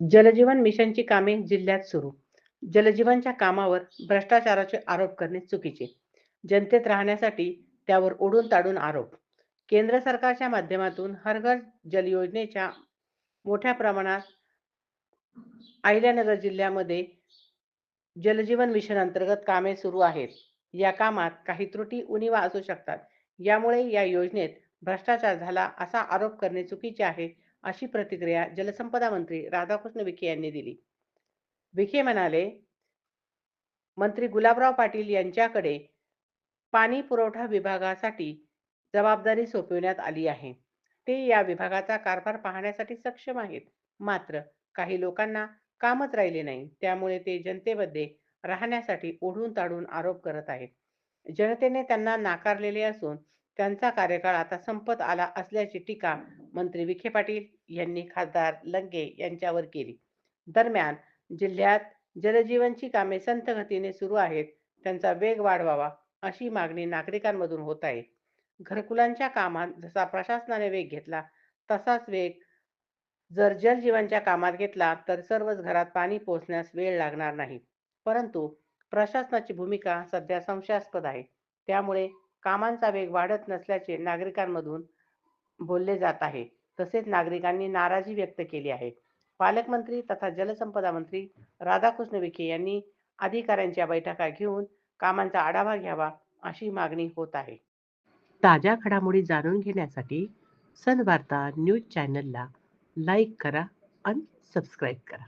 जलजीवन मिशनची कामे जिल्ह्यात सुरू. जलजीवनच्या कामावर भ्रष्टाचाराचे आरोप करणे चुकीचे. जनतेत राहण्यासाठी त्यावर ओढून ताडून आरोप. केंद्र सरकारच्या माध्यमातून हर घर जल योजनेच्या मोठ्या प्रमाणात अहिल्यानगर जिल्ह्यामध्ये जलजीवन मिशन अंतर्गत कामे सुरू आहेत. या कामात काही त्रुटी उणीवा असू शकतात. यामुळे या योजनेत भ्रष्टाचार झाला असा आरोप करणे चुकीचे आहे अशी प्रतिक्रिया जलसंपदा मंत्री राधाकृष्ण विखे यांनी दिली. विखे म्हणाले मंत्री गुलाबराव पाटील यांच्याकडे पाणी पुरवठा विभागासाठी जबाबदारी सोपविण्यात आली आहे. ते या विभागाचा कारभार पाहण्यासाठी सक्षम आहेत. मात्र काही लोकांना कामच राहिले नाही. त्यामुळे ते जनतेमध्ये राहण्यासाठी ओढून ताडून आरोप करत आहेत. जनतेने त्यांना नाकारलेले असून त्यांचा कार्यकाळ आता संपत आला असल्याची टीका मंत्री विखे पाटील यांनी खासदार लंगे यांच्यावर केली. दरम्यान जिल्ह्यात जलजीवनची कामे संथ गतीने सुरू आहेत त्यांचा वेग वाढवावा अशी मागणी नागरिकांमधून होत आहे. घरकुलांच्या कामात जसा प्रशासनाने वेग घेतला तसाच वेग जर जलजीवनच्या कामात घेतला तर सर्वच घरात पाणी पोहोचण्यास वेळ लागणार नाही. परंतु प्रशासनाची भूमिका सध्या संशयास्पद आहे. त्यामुळे कामांचा वेग वाढत नसल्याचे नागरिकांमधून बोलले जात आहे. तसेच नागरिकांनी नाराजी व्यक्त केली आहे. पालकमंत्री तथा जलसंपदा मंत्री राधाकृष्ण विखे यांनी अधिकाऱ्यांच्या बैठका घेऊन कामांचा आढावा घ्यावा अशी मागणी होत आहे. ताज्या घडामोडी जाणून घेण्यासाठी सनवार्ता न्यूज चॅनलला लाईक करा आणि सबस्क्राईब करा.